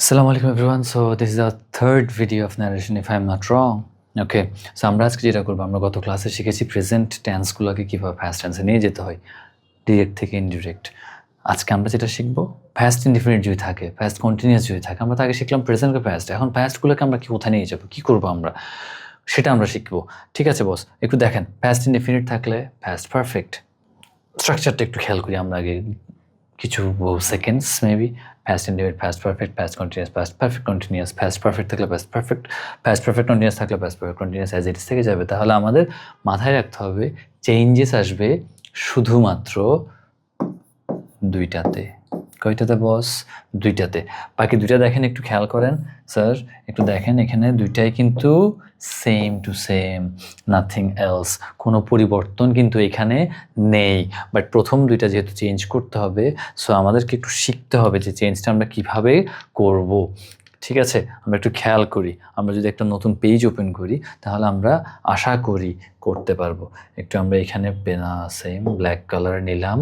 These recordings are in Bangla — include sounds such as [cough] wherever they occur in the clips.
Assalamu alaikum so So, this is our third video of narration, if I'm not wrong okay so আমরা আজকে যেটা করব, আমরা গত ক্লাসে শিখেছি প্রেজেন্ট টেন্সগুলোকে কীভাবে ফার্স্ট টেন্সে নিয়ে যেতে হয় ডিরেক্ট থেকে ইনডিরেক্ট আজকে আমরা যেটা শিখব ফার্স্ট ইনডিফিনিট যদি থাকে ফার্স্ট কন্টিনিউয়াস যদি থাকে, আমরা তাকে শিখলাম প্রেজেন্টকে ফার্স্ট এখন ফার্স্টগুলোকে আমরা কি কোথায় নিয়ে যাব, কী করব আমরা, সেটা আমরা শিখব। ঠিক আছে বস একটু দেখেন ফার্স্ট ইনডিফিনিট থাকলে ফার্স্ট পারফেক্ট স্ট্রাকচারটা একটু খেয়াল করি আমরা আগে, কিছু seconds maybe past indefinite past perfect past continuous past perfect continuous past perfect থাকলে past perfect past perfect continuous থাকলে past perfect continuous as it is থেকে যাবে তাহলে আমাদের মাথায় রাখতে হবে চেঞ্জেস আসবে শুধুমাত্র দুইটাতে কয়টাতে বস দুইটাতে। বাকি দুইটা দেখেন, একটু খেয়াল করেন স্যার একটু দেখেন, এখানে দুইটাই কিন্তু same to same nothing else কোনো পরিবর্তন কিন্তু এখানে নেই। বাট প্রথম দুইটা যেহেতু চেঞ্জ করতে হবে সো আমাদেরকে একটু শিখতে হবে যে চেঞ্জটা আমরা কীভাবে করব। ঠিক আছে? আমরা একটু খেয়াল করি। আমরা যদি একটা নতুন পেজ ওপেন করি, তাহলে আমরা আশা করি করতে পারব। একটু আমরা এখানে সেম ব্ল্যাক কালার নিলাম।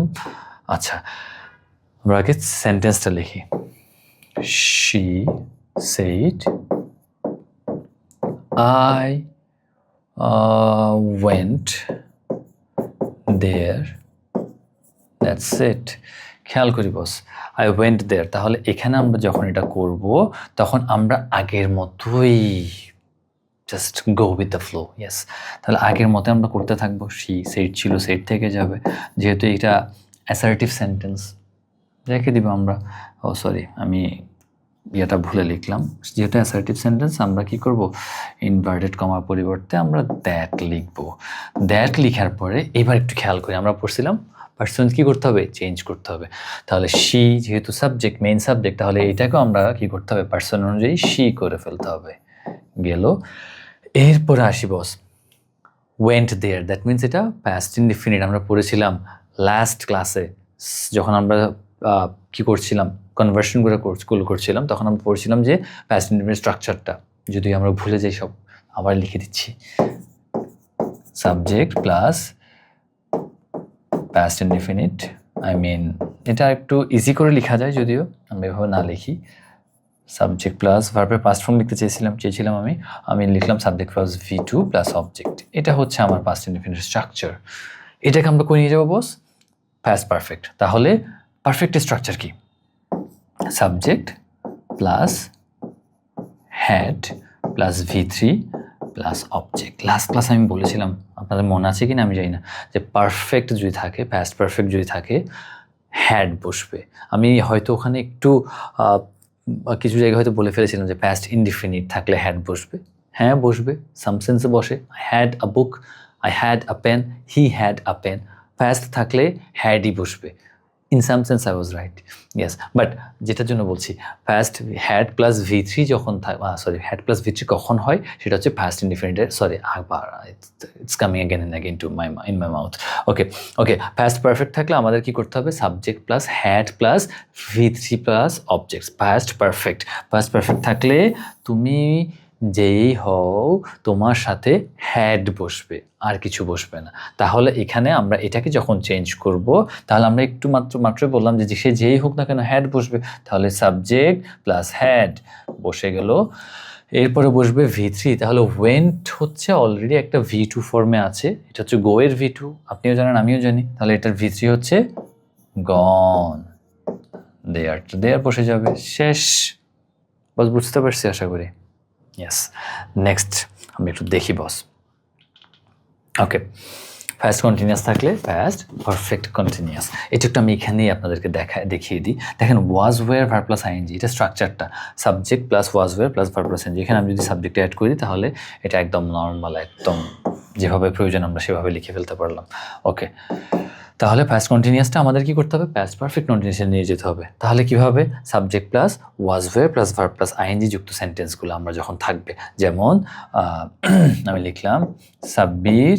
আচ্ছা আমরা আগে সেন্টেন্সটা লিখি। She said I went there that's it খেয়াল করি বস আই ওয়েন্ট দেয়ার তাহলে এখানে আমরা যখন এটা করব, তখন আমরা আগের মতোই just go with the flow yes তাহলে আগের মতো আমরা করতে থাকব। সি সেট ছিল সেট থেকে যাবে। যেহেতু এটা অ্যাসার্টিভ সেন্টেন্স রেখে দিব আমরা। ও সরি আমি ইয়েটা ভুলে লিখলাম। যেহেতু অ্যাসার্টিভ সেন্টেন্স আমরা কি করব? ইনভার্টেড কমার পরিবর্তে আমরা দ্যাট লিখব। দ্যাট লিখার পরে এবার একটু খেয়াল করি, আমরা পড়ছিলাম পার্সন কী করতে হবে? চেঞ্জ করতে হবে। তাহলে শি যেহেতু সাবজেক্ট মেইন সাবজেক্ট তাহলে এটাকেও আমরা কি করতে হবে? পার্সন অনুযায়ী শি করে ফেলতে হবে। গেল। এরপরে আসি boss went there that means এটা প্যাস্ট ইনডিফিনিট আমরা পড়েছিলাম লাস্ট ক্লাসে যখন আমরা কি করছিলাম? কনভার্সন করে কোর্সগুলো করছিলাম, তখন আমরা পড়ছিলাম যে প্যাস্ট স্ট্রাকচারটা যদি আমরা ভুলে যাই সব, আবার লিখে দিচ্ছি। Subject plus past indefinite I mean এটা একটু ইজি করে লেখা যায় যদিও, আমরা এভাবে না লিখি। সাবজেক্ট প্লাস ভার্বের পাস্ট ফর্ম লিখতে চেয়েছিলাম চেয়েছিলাম আমি। আমি লিখলাম subject plus V two plus object এটা হচ্ছে আমার পাস্ট ইনডিফিনিট স্ট্রাকচার এটাকে আমরা করে নিয়ে যাব বস প্যাস্ট পারফেক্ট তাহলে পারফেক্ট স্ট্রাকচার কি? Subject plus had plus V three plus object last class আমি বলেছিলাম, আপনাদের মনে আছে কি না আমি জানি না, যে পারফেক্ট যদি থাকে প্যাস্ট পারফেক্ট যদি থাকে হ্যাড বসবে। আমি হয়তো ওখানে একটু কিছু জায়গায় হয়তো বলে ফেলেছিলাম যে প্যাস্ট ইনডিফিনিট থাকলে হ্যাড বসবে। হ্যাঁ বসবে সাম সেন্সে বসে। I had a book I had a pen he had a pen past থাকলে হ্যাডই বসবে। In some sense I was right yes but যেটার জন্য বলছি first had plus V three যখন sorry had plus V three কখন হয়, সেটা হচ্ছে ফার্স্ট ইন্ডিফিনিটের সরি আবার it's coming again and again to my in my mouth okay okay first perfect থাকলে আমাদের কি করতে হবে? Subject plus had plus V three plus objects first perfect first perfect থাকলে তুমি যেই হও, তোমার সাথে হ্যাড বসবে, আর কিছু বসবে না। তাহলে এখানে আমরা এটাকে যখন চেঞ্জ করব, তাহলে আমরা একটু মাত্র, মাত্রই বললাম যে সে যেই হোক না কেন হ্যাড বসবে। তাহলে সাবজেক্ট প্লাস হ্যাড বসে গেল। এরপরে বসবে ভি থ্রি তাহলে ওয়েন্ট হচ্ছে অলরেডি একটা ভি টু ফর্মে আছে। এটা হচ্ছে গোয়ের ভি টু আপনিও জানেন, আমিও জানি। তাহলে এটার ভি থ্রি হচ্ছে গন দেয়ার দেয়ার বসে যাবে। শেষ। বস, বুঝতে পারছি আশা করি। ইয়েস নেক্সট আমি একটু দেখি বস ওকে ফার্স্ট কন্টিনিউয়াস থাকলে ফার্স্ট পারফেক্ট কন্টিনিউয়াস এটা একটু আমি এখানেই আপনাদেরকে দেখা, দেখিয়ে দিই। দেখেন was were verb plus ING এটা স্ট্রাকচারটা subject plus was were plus verb plus ING এখানে আমি যদি সাবজেক্ট অ্যাড করি, তাহলে এটা একদম নর্মাল একদম যেভাবে প্রয়োজন আমরা সেভাবে লিখে ফেলতে পারলাম। ওকে তাহলে ফার্স্ট কন্টিনিউয়াসটা আমাদের কি করতে হবে? প্যাস্ট পারফেক্ট কন্টিনিউসে নিয়ে যেতে হবে। তাহলে কীভাবে subject plus was were plus verb plus ING যুক্ত সেন্টেন্সগুলো আমরা যখন থাকবে, যেমন [clears throat] আমি লিখলাম, Sabbir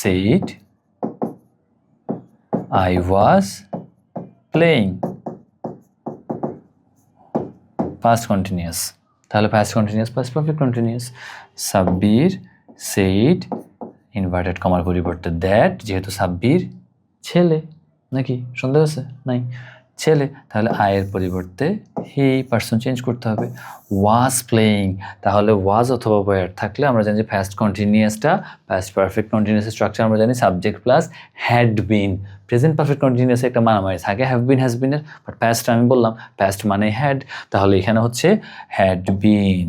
said I was playing. Past continuous. তাহলে past continuous, past perfect continuous. Sabbir said inverted কমার পরিবর্তে দ্যাট যেহেতু সাব্বির ছেলে নাকি সন্দেহ আছে? নাই। ছেলে, তাহলে আয়ের পরিবর্তে হি পার্সন চেঞ্জ করতে হবে। ওয়াজ প্লেয়িং তাহলে ওয়াজ অথবা ওয়ার থাকলে আমরা জানি যে ফার্স্ট কন্টিনিউয়াসটা ফার্স্ট পারফেক্ট কন্টিনিউয়াস স্ট্রাকচার আমরা জানি subject plus had been present perfect কন্টিনিউয়াসে একটা মারামারি থাকে হ্যাভ বিন হ্যাজ বিনের বাট প্যাস্ট আমি বললাম প্যাস্ট মানে হ্যাড তাহলে এখানে হচ্ছে হ্যাড বিন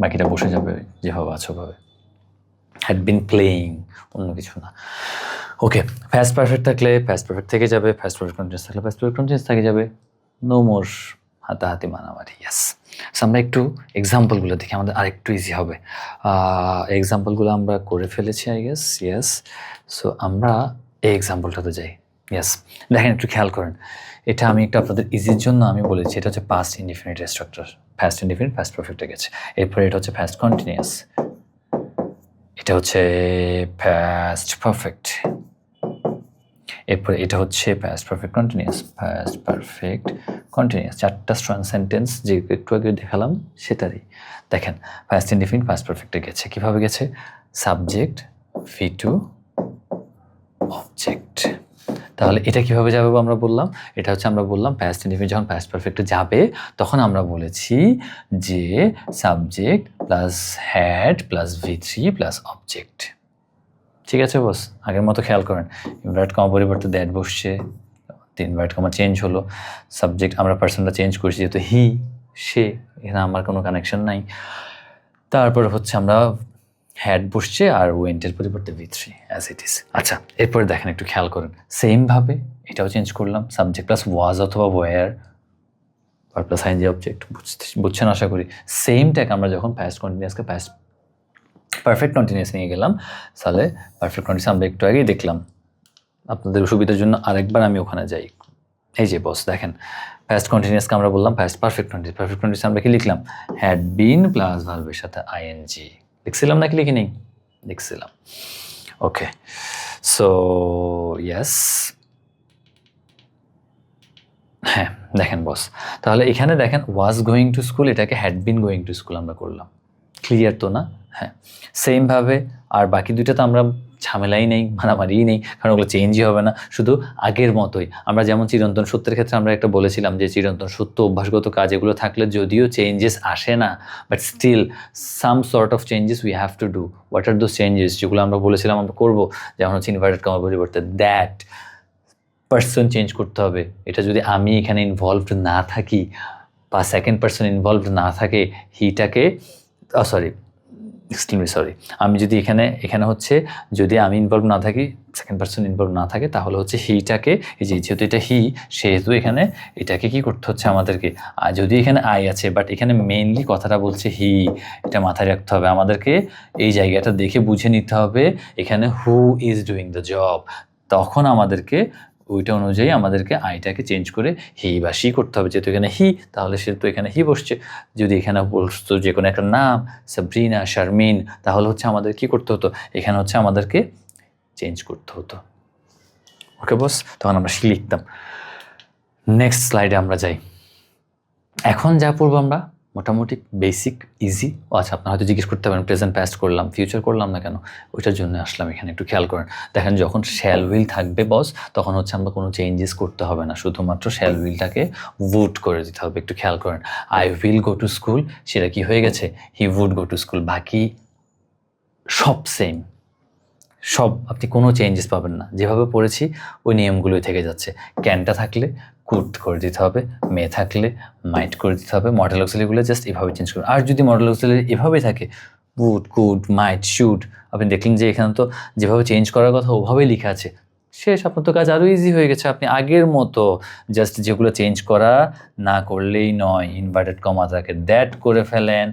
বাকিটা বসে যাবে, যেভাবে আছে ওভাবে হ্যাড বিন প্লেয়িং অন্য কিছু না। ওকে ফ্যাস্ট পারফেক্ট থাকলে ফ্যাস্ট পারফেক্ট থেকে যাবে ফ্যাস্ট পারফেক্ট কন্টিনিউস থাকলে ফ্যাস্ট পারফেক্ট কন্টিনিউস থেকে যাবে। নো মোর হাতাহাতি মারামারি ইয়াস সো আমরা একটু এক্সাম্পলগুলো দেখি, আমাদের আরেকটু ইজি হবে। এক্সাম্পলগুলো আমরা করে ফেলেছি আই গেস ইয়েস সো আমরা এই এক্সাম্পলটাতে যাই ইয়েস দেখেন, একটু খেয়াল করেন। এটা আমি একটু আপনাদের ইজির জন্য আমি বলেছি, এটা হচ্ছে past indefinite structure fast indefinite fast পারফেক্টে গেছে। এরপরে এটা হচ্ছে ফাস্ট কন্টিনিউয়াস এটা হচ্ছে past perfect এরপরে এটা হচ্ছে past perfect continuous past perfect continuous চারটা স্ট্রং সেন্টেন্স যে একটু আগে দেখালাম সেটারই দেখেন past indefinite past পারফেক্টে গেছে কীভাবে গেছে সাবজেক্ট ভি টু অবজেক্ট তাহলে এটা কীভাবে যাবে আমরা বললাম? এটা হচ্ছে আমরা বললাম প্যাস্ট ইনডিফিনিট যখন প্যাস্ট পারফেক্টে যাবে, তখন আমরা বলেছি যে subject plus had plus V three plus object ঠিক আছে বস আগের মতো খেয়াল করেন। ইনভার্ট কমা পরিবর্তে দ্যাট বসছে ইনভার্ট কমা চেঞ্জ হলো। সাবজেক্ট আমরা পার্সনটা চেঞ্জ করছি যেহেতু হি সে, এখানে আমার কোনো কানেকশন নাই। তারপর হচ্ছে আমরা হ্যাড বসছে আর ওয়েন্টের পরিবর্তে V three as it is আচ্ছা এরপরে দেখেন, একটু খেয়াল করেন। সেমভাবে এটাও চেঞ্জ করলাম সাবজেক্ট প্লাস ওয়াজ অথবা ওয়ার প্লাস আইন যে অবজেক্ট বুঝতে, বুঝছেন আশা করি? সেমটাকে আমরা যখন প্যাস্ট কন্টিনিউসকে প্যাস্ট পারফেক্ট কন্টিনিউস নিয়ে গেলাম, তাহলে পারফেক্ট কন্টিনিউস আমরা একটু আগেই দেখলাম। আপনাদের সুবিধার জন্য আরেকবার আমি ওখানে যাই। এই যে বস দেখেন ফার্স্ট কন্টিনিউসকে আমরা বললাম first perfect continuous perfect continuous আমরা কি লিখলাম? হ্যাড বিন প্লাস ভার্বের সাথে আইএনজি লিখছিলাম নাকি লিখিনি লিখছিলাম ওকে সো ইয়াস হ্যাঁ দেখেন বস তাহলে এখানে দেখেন ওয়াজ গোয়িং টু স্কুল এটাকে had been going to school আমরা করলাম। ক্লিয়ার তো না? হ্যাঁ। সেমভাবে আর বাকি দুইটা তো আমরা ঝামেলাই নেই, মারামারিই নেই, কারণ ওগুলো চেঞ্জই হবে না। শুধু আগের মতোই। আমরা যেমন চিরন্তন সত্যের ক্ষেত্রে আমরা একটা বলেছিলাম যে চিরন্তন সত্য অভ্যাসগত কাজ এগুলো থাকলে যদিও চেঞ্জেস আসে না but still some sort of changes we have to do what are those changes যেগুলো আমরা বলেছিলাম আমরা করব। যেমন হচ্ছে ইনভার্টেড কমার পরিবর্তে দ্যাট পার্সন চেঞ্জ করতে হবে। এটা যদি আমি এখানে ইনভলভড না থাকি বা সেকেন্ড পার্সন ইনভলভড না থাকে হিটাকে সরি এক্সট্রিমলি সরি আমি যদি এখানে এখানে হচ্ছে যদি আমি ইনভলভ না থাকি সেকেন্ড পার্সন ইনভলভ না থাকে, তাহলে হচ্ছে হিটাকে এই যে যেহেতু এটা হি সেহেতু এখানে এটাকে কি করতে হচ্ছে আমাদেরকে? আর যদি এখানে আই আছে বাট এখানে মেইনলি কথাটা বলছে হি এটা মাথায় রাখতে হবে। আমাদেরকে এই জায়গাটা দেখে বুঝে নিতে হবে, এখানে who is doing the job তখন আমাদেরকে ওইটা অনুযায়ী আমাদেরকে আইটাকে চেঞ্জ করে হি বা সি করতে হবে। যেহেতু এখানে হি তাহলে সে তো এখানে হি বসছে। যদি এখানে বসতো যে কোনো একটা নাম সাবরিনা শারমিন তাহলে হচ্ছে আমাদের কি করতে হতো? এখানে হচ্ছে আমাদেরকে চেঞ্জ করতে হতো। ওকে বস তখন আমরা সি লিখতাম। নেক্সট স্লাইডে আমরা যাই। এখন যা পড়ব আমরা মোটামুটি বেসিক ইজি ও আচ্ছা আপনার হয়তো জিজ্ঞেস করতে পারেন প্রেজেন্ট প্যাস্ট করলাম ফিউচার করলাম না কেন? ওইটার জন্য আসলাম এখানে, একটু খেয়াল করেন। দেখেন, যখন শ্যাল উইল থাকবে বস তখন হচ্ছে আমরা কোনো চেঞ্জেস করতে হবে না। শুধুমাত্র শ্যাল উইলটাকে উড করে দিতে হবে, একটু খেয়াল করেন। I will go to school সেটা কি হয়ে গেছে? He would go to school বাকি সব সেম সব, আপনি কোনো চেঞ্জেস পাবেন না। যেভাবে পড়েছি, ওই নিয়মগুলোই থেকে যাচ্ছে। ক্যানটা থাকলে কুড করে দিতে হবে মে থাকলে মাইট করে দিতে হবে মডেল অক্সিলিগুলো জাস্ট এভাবে চেঞ্জ করুন। আর যদি মডেল অক্সিলি এভাবেই থাকে উড কুড মাইট শুড আপনি দেখলেন যে এখানে তো যেভাবে চেঞ্জ করার কথা ওভাবেই লেখা আছে শেষ আপনার তো কাজ আরও ইজি হয়ে গেছে। আপনি আগের মতো জাস্ট যেগুলো চেঞ্জ করা না করলেই নয় ইনভার্টেড কমা থাকে দ্যাট করে ফেলেন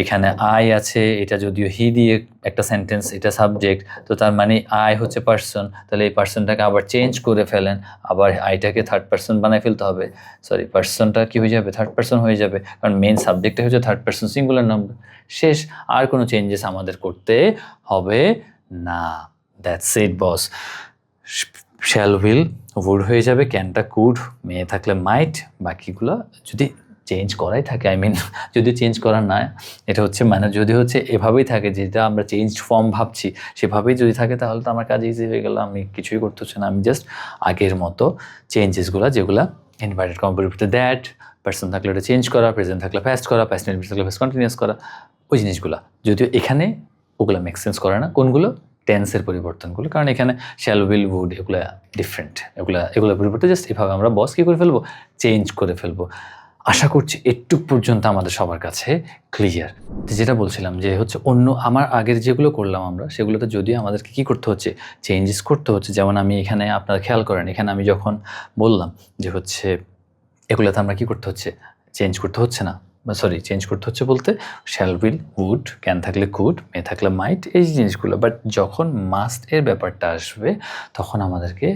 এখানে আই আছে, এটা যদিও হি দিয়ে একটা সেন্টেন্স এটা সাবজেক্ট তো তার মানে আই হচ্ছে পার্সন তাহলে এই পার্সনটাকে আবার চেঞ্জ করে ফেলেন, আবার আইটাকে থার্ড পার্সন বানায় ফেলতে হবে। সরি পার্সনটা কি হয়ে যাবে? থার্ড পার্সন হয়ে যাবে, কারণ মেন সাবজেক্টটা হচ্ছে থার্ড পার্সন সিঙ্গুলার নাম্বার শেষ, আর কোনো চেঞ্জেস আমাদের করতে হবে না। That's it boss shall will would হয়ে যাবে ক্যানটা কুড মেয়ে থাকলে মাইট বাকিগুলো যদি চেঞ্জ করাই থাকে আই মিন যদি চেঞ্জ করার না, এটা হচ্ছে মানে যদি হচ্ছে এভাবেই থাকে, যেটা আমরা চেঞ্জ ফর্ম ভাবছি, সেভাবেই যদি থাকে, তাহলে তো আমার কাজ ইজি হয়ে গেল, আমি কিছুই করতে হচ্ছে না, আমি জাস্ট আগের মতো চেঞ্জেসগুলো যেগুলো ইনভার্টেড কম পরিবর্তে দ্যাট পার্সন থাকলে ওটা চেঞ্জ করা প্রেজেন্ট থাকলে ফ্যাস্ট করা প্যাসনেট থাকলে ফ্যাস্ট কন্টিনিউস করা, ওই জিনিসগুলো। যদিও এখানে ওগুলো মেক সেন্স করে না, কোনগুলো? টেন্সের পরিবর্তনগুলো, কারণ এখানে শ্যাল উইল উড এগুলো ডিফারেন্ট এগুলো এগুলো পরিবর্তে জাস্ট এভাবে আমরা বস কী করে ফেলব? চেঞ্জ করে ফেলব। আশা করছি একটু পর্যন্ত আমাদের সবার কাছে ক্লিয়ার যেটা বলছিলাম যে হচ্ছে অন্য আমার আগের যেগুলো করলাম আমরা, সেগুলোতে যদিও আমাদেরকে কী করতে হচ্ছে চেঞ্জেস করতে হচ্ছে, যেমন আমি এখানে আপনারা খেয়াল করেন, এখানে আমি যখন বললাম যে হচ্ছে এগুলোতে আমরা কী করতে হচ্ছে চেঞ্জ করতে হচ্ছে না সরি চেঞ্জ করতে হচ্ছে বলতে শ্যাল উইল উড ক্যান থাকলে কুড মে থাকলে মাইট এই জিনিসগুলো। বাট যখন মাস্ট এর ব্যাপারটা আসবে, তখন আমাদেরকে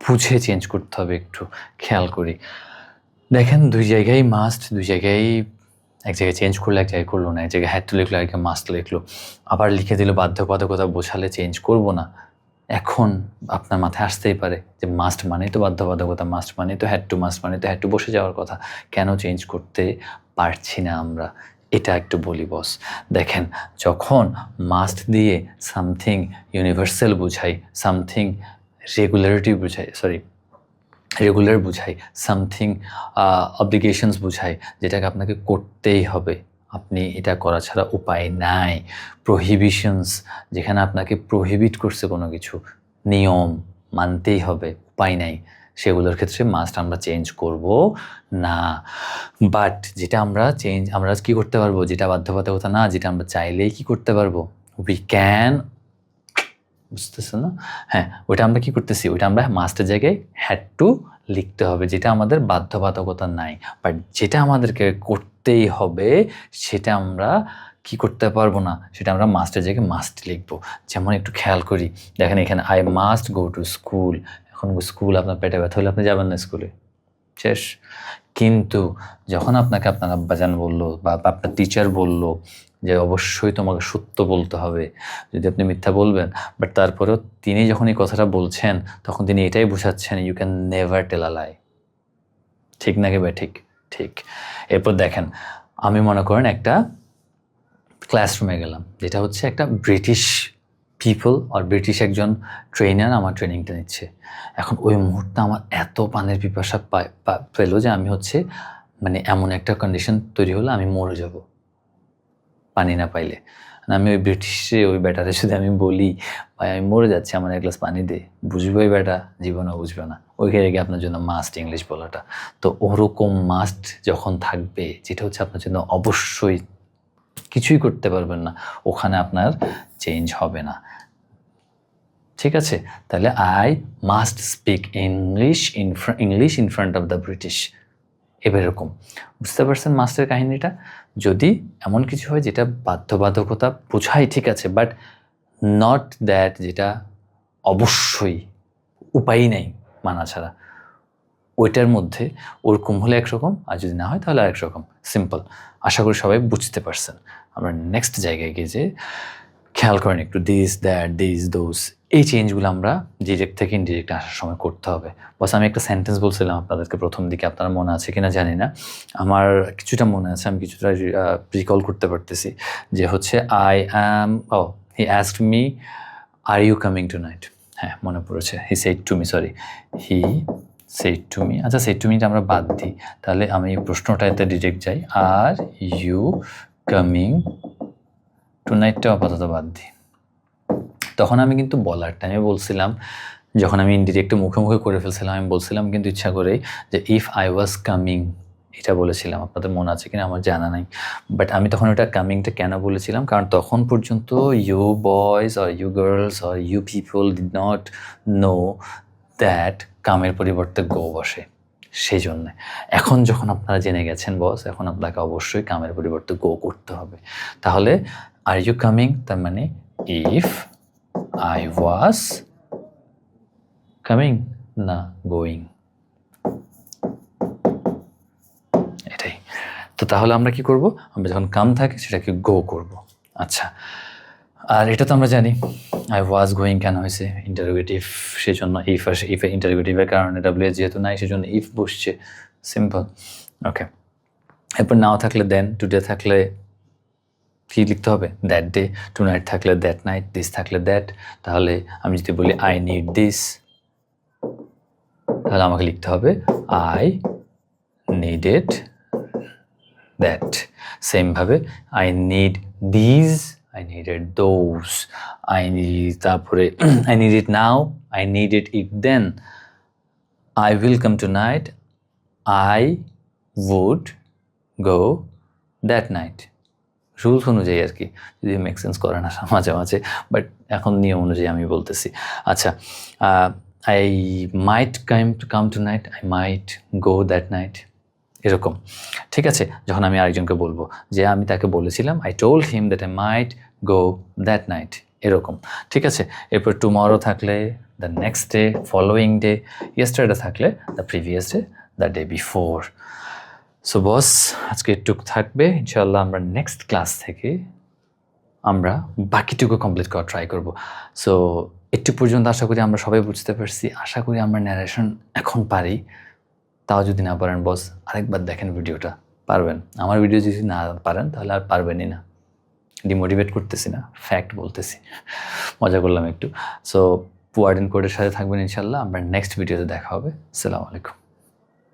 বুঝে চেঞ্জ করতে হবে একটু, খেয়াল করি। দেখেন, দুই জায়গায় মাস্ট দুই জায়গায় এক জায়গায় চেঞ্জ করল, এক জায়গায় করল না, এক জায়গায় হ্যাড টু লিখলো এক মাস্ট লিখলো। আবার লিখে দিল, বাধ্যবাধকতা বোঝালে চেঞ্জ করব না। এখন আপনার মাথায় আসতেই পারে যে মাস্ট মানে তো বাধ্যবাধকতা মাস্ট মানে তো হ্যাড টু মাস্ট মানে তো হ্যাড টু বসে যাওয়ার কথা। কেন চেঞ্জ করতে পারছি না আমরা? এটা একটু বলি বস দেখেন, যখন মাস্ট দিয়ে সামথিং ইউনিভার্সাল বুঝাই সামথিং রেগুলারিটি বুঝাই সরি রেগুলার বুঝাই সামথিং অব্লিগেশনস বুঝাই, যেটাকে আপনাকে করতেই হবে। আপনি এটা করা ছাড়া উপায় নাই। প্রহিবিশনস যেখানে আপনাকে প্রহিবিট করছে কোনো কিছু, নিয়ম মানতেই হবে, উপায় নাই। সেগুলোর ক্ষেত্রে মাস্ট আমরা চেঞ্জ করব না। বাট যেটা আমরা চেঞ্জ আমরা কি করতে পারব? যেটা বাধ্যবাধকতা না, যেটা আমরা চাইলেই কি করতে পারব? উই ক্যান বুঝতেছে না? হ্যাঁ ওইটা আমরা কি করতেছি? ওইটা আমরা মাস্টের জায়গায় হ্যাড টু লিখতে হবে, যেটা আমাদের বাধ্যবাধকতা নাই। বাট যেটা আমাদেরকে করতেই হবে, সেটা আমরা কি করতে পারব না, সেটা আমরা মাস্টের জায়গায় মাস্ট লিখব। যেমন একটু খেয়াল করি, দেখেন এখানে I must go to school এখন স্কুল আপনার পেটে ব্যথা হলে আপনি যাবেন না স্কুলে শেষ। কিন্তু যখন আপনাকে আপনার আব্বাজান বলল বা আপনার টিচার বলল যে অবশ্যই তোমাকে সত্য বলতে হবে, যদি আপনি মিথ্যা বলবেন বাট তারপরেও তিনি যখন এই কথাটা বলছেন, তখন তিনি এটাই বোঝাচ্ছেন you can never tell a lie ঠিক নাকি বা ঠিক ঠিক। এরপর দেখেন, আমি মনে করেন একটা ক্লাসরুমে গেলাম, যেটা হচ্ছে একটা ব্রিটিশ পিপল আর ব্রিটিশ একজন ট্রেনার আমার ট্রেনিংটা নিচ্ছে। এখন ওই মুহূর্তে আমার এত পানের পিপাসা পায় পেল যে আমি হচ্ছে মানে এমন একটা কন্ডিশন তৈরি হলো আমি মরে যাব। পানি না পাইলে। আর আমি ওই ব্রিটিশে ওই ব্যাটারে যদি আমি বলি, ভাই, আমি মরে যাচ্ছি, আমার এক গ্লাস পানি দে। বুঝবে ওই ব্যাটা, জীবনও বুঝবে না। ওইখানে গিয়ে আপনার জন্য মাস্ট ইংলিশ বলাটা। তো ওরকম মাস্ট যখন থাকবে, যেটা হচ্ছে আপনার জন্য অবশ্যই কিছুই করতে পারবেন না। ওখানে আপনার চেঞ্জ হবে না। ঠিক আছে? তাহলে I must speak English in English in front of the British এবার এরকম। বুঝতে পারছেন মাস্টার কাহিনীটা? যদি এমন কিছু হয় যেটা বাধ্যবাধকতা বোঝায় ঠিক আছে বাট নট দ্যাট যেটা অবশ্যই উপায়ই নেই মানা ছাড়া। ওইটার মধ্যে ওরকম হলে একরকম, আর যদি না হয় তাহলে আরেক রকম। সিম্পল আশা করি সবাই বুঝতে পারছেন। আমরা নেক্সট জায়গায় গিয়ে যে খেয়াল করেন একটু দিস দ্যাট দিস দোজ এই চেঞ্জগুলো আমরা ডিরেক্ট থেকে ইনডিরেক্ট আসার সময় করতে হবে। বস আমি একটা সেন্টেন্স বলছিলাম আপনাদেরকে প্রথম দিকে, আপনার মনে আছে কিনা জানি না। আমার কিছুটা মনে আছে, আমি কিছুটা রিকল করতে পারতেছি যে হচ্ছে I am O he asked me are you coming tonight হ্যাঁ মনে পড়েছে। He said to me sorry he said to me আচ্ছা সেট টু মিটা আমরা বাদ দিই। তাহলে আমি প্রশ্নটা এতে ডিরেক্ট যাই। আর ইউ কামিং টু নাইটটা আপাতত বাদ দিই। তখন আমি কিন্তু বলার টাইমে বলছিলাম, যখন আমি ইনডিরেক্ট মুখে মুখে করে ফেলছিলাম, আমি বলছিলাম কিন্তু ইচ্ছা করেই যে ইফ আই ওয়াজ কামিং এটা বলেছিলাম, আপনাদের মনে আছে কিনা? আমার জানা নাই। বাট আমি তখন ওটা কামিংটা কেন বলেছিলাম? কারণ তখন পর্যন্ত you boys are you girls are you people did not know that কামের পরিবর্তে গো বসে। সেই জন্যে এখন যখন আপনারা জেনে গেছেন বস এখন আপনাকে অবশ্যই কামের পরিবর্তে গো করতে হবে। তাহলে আর ইউ কামিং তার মানে ইফ আই ওয়াজ কামিং না গোয়িং এটাই। তো তাহলে আমরা কি করব? আমরা যখন কাম থাকে, সেটাকে গো করব। আচ্ছা। আর এটা তো আমরা জানি আই ওয়াজ গোয়িং কেন হয়েছে? ইন্টারোগেটিভ সেজন্য ইফ আসে ইফ ইন্টারোগেটিভের কারণে ডাব্লিউ যেহেতু নাই, সেজন্য ইফ বসছে। সিম্পল ওকে এরপর নাও থাকলে দেন টুডে থাকলে কি লিখতে হবে? দ্যাট ডে টু নাইট থাকলে দ্যাট নাইট দিস থাকলে দ্যাট তাহলে আমি যদি বলি আই নিড দিস তাহলে আমাকে লিখতে হবে আই নিডেড দ্যাট সেমভাবে I need these I needed those I need তারপরে I need it now I need it then I will come tonight I would go that night rules অনুযায়ী আর কি, যদি মেক সেন্স করে না [laughs] মাঝে মাঝে বাট এখন নিয়ম অনুযায়ী আমি বলতেছি। আচ্ছা I might come to come tonight I might go that night এরকম। ঠিক আছে, যখন আমি আরেকজনকে বলব, যে আমি তাকে বলেছিলাম I told him that I might go that night এরকম। ঠিক আছে, এরপর টুমরো থাকলে the next day following day yesterday থাকলে the previous day the day before so বস আজকে এটুক থাকবে। ইনশাল্লাহ আমরা নেক্সট ক্লাস থেকে আমরা বাকিটুকু কমপ্লিট করা ট্রাই করব। সো একটু পর্যন্ত আশা করি আমরা সবাই বুঝতে পারছি। আশা করি আমরা ন্যারেশন এখন পারি। তাও যদি না পারেন বস আরেকবার দেখেন ভিডিওটা। পারবেন? আমার ভিডিও যদি না পারেন, তাহলে আর পারবেনই না। ডিমোটিভেট করতেছি না। ফ্যাক্ট বলতেছি। মজা করলাম একটু। সো ওয়ার্ডেন কোডের সাথে থাকবেন ইনশাল্লাহ আমরা নেক্সট ভিডিওতে দেখা হবে। আসসালামু আলাইকুম